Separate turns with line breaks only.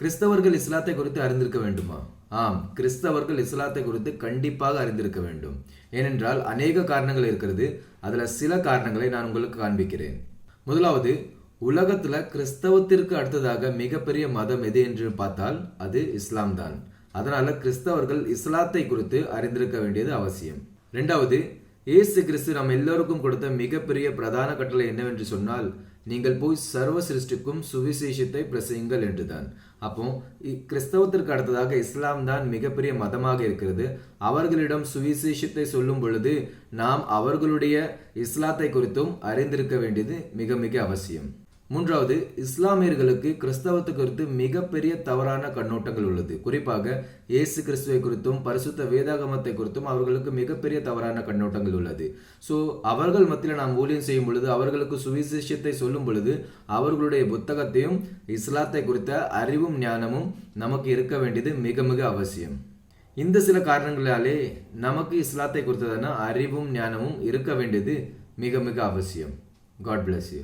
கிறிஸ்தவர்கள் இஸ்லாத்தை குறித்து அறிந்திருக்க வேண்டுமா? ஆம் கிறிஸ்தவர்கள் இஸ்லாத்தை குறித்து கண்டிப்பாக அறிந்திருக்க வேண்டும். ஏனென்றால் அநேக காரணங்கள் இருக்கிறது. அதில் சில காரணங்களை நான் உங்களுக்கு காண்பிக்கிறேன். முதலாவது உலகத்தில் கிறிஸ்தவத்திற்கு அடுத்ததாக மிகப்பெரிய மதம் எது என்று பார்த்தால் அது இஸ்லாம் தான். அதனால கிறிஸ்தவர்கள் இஸ்லாத்தை குறித்து அறிந்திருக்க வேண்டியது அவசியம். ரெண்டாவது இயேசு கிறிஸ்து நாம் எல்லோருக்கும் கொடுத்த மிகப்பெரிய பிரதான கட்டளை என்னவென்று சொன்னால் நீங்கள் போய் சர்வ சிருஷ்டிக்கும் சுவிசேஷத்தை பிரசையுங்கள் என்றுதான். அப்போ இ- கிறிஸ்தவத்திற்கு அடுத்ததாக இஸ்லாம் தான் மிகப்பெரிய மதமாக இருக்கிறது. அவர்களிடம் சுவிசேஷத்தை சொல்லும் பொழுது நாம் அவர்களுடைய இஸ்லாத்தை குறித்தும் அறிந்திருக்க வேண்டியது மிக மிக அவசியம். மூன்றாவது இஸ்லாமியர்களுக்கு கிறிஸ்தவத்தை குறித்து மிகப்பெரிய தவறான கண்ணோட்டங்கள் உள்ளது. குறிப்பாக இயேசு கிறிஸ்துவை குறித்தும் பரிசுத்த வேதாகமத்தை குறித்தும் அவர்களுக்கு மிகப்பெரிய தவறான கண்ணோட்டங்கள் உள்ளது. ஸோ அவர்கள் மத்தியில் நாம் ஊழியம் செய்யும் பொழுது அவர்களுக்கு சுவிசேஷத்தை சொல்லும் பொழுது அவர்களுடைய புத்தகத்தையும் இஸ்லாத்தை குறித்த அறிவும் ஞானமும் நமக்கு இருக்க வேண்டியது மிக மிக அவசியம். இந்த சில காரணங்களாலே நமக்கு இஸ்லாத்தை குறித்ததான அறிவும் ஞானமும் இருக்க வேண்டியது மிக மிக அவசியம். God bless you